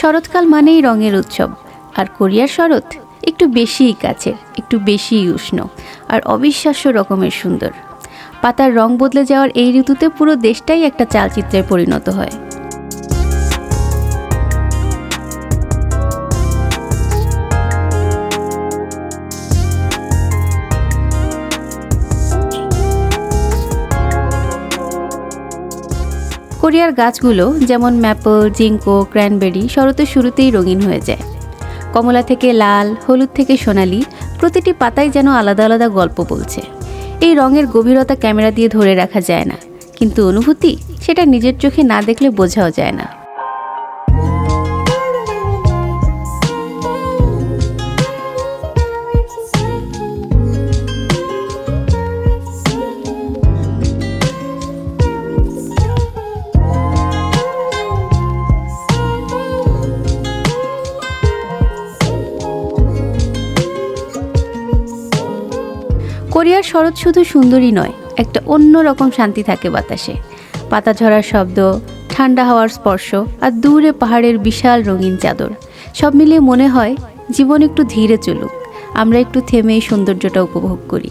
শরৎকাল মানেই রঙের উৎসব। আর কোরিয়ার শরৎ একটু বেশিই কাছে একটু বেশিই উষ্ণ আর অবিশ্বাস্য রকমের সুন্দর। পাতার রং বদলে যাওয়ার এই ঋতুতে পুরো দেশটাই একটা চালচিত্রে পরিণত হয়। কোরিয়ার গাছগুলো যেমন ম্যাপল জিঙ্কো ক্র্যানবেরি শরতের শুরুতেই রঙিন হয়ে যায়। কমলা থেকে লাল, হলুদ থেকে সোনালি, প্রতিটি পাতায় যেন আলাদা আলাদা গল্প বলছে। এই রঙের গভীরতা ক্যামেরা দিয়ে ধরে রাখা যায় না, কিন্তু অনুভূতি সেটা নিজের চোখে না দেখলে বোঝাও যায় না। কোরিয়ার শরৎ শুধু সুন্দরী নয়, একটা অন্য রকম শান্তি থাকে বাতাসে। পাতা ঝরার শব্দ, ঠান্ডা হাওয়ার স্পর্শ আর দূরে পাহাড়ের বিশাল রঙিন চাদর। সব মিলিয়ে মনে হয় জীবন একটু ধীরে চলুক। আমরা একটু থেমে এই সৌন্দর্যটা উপভোগ করি।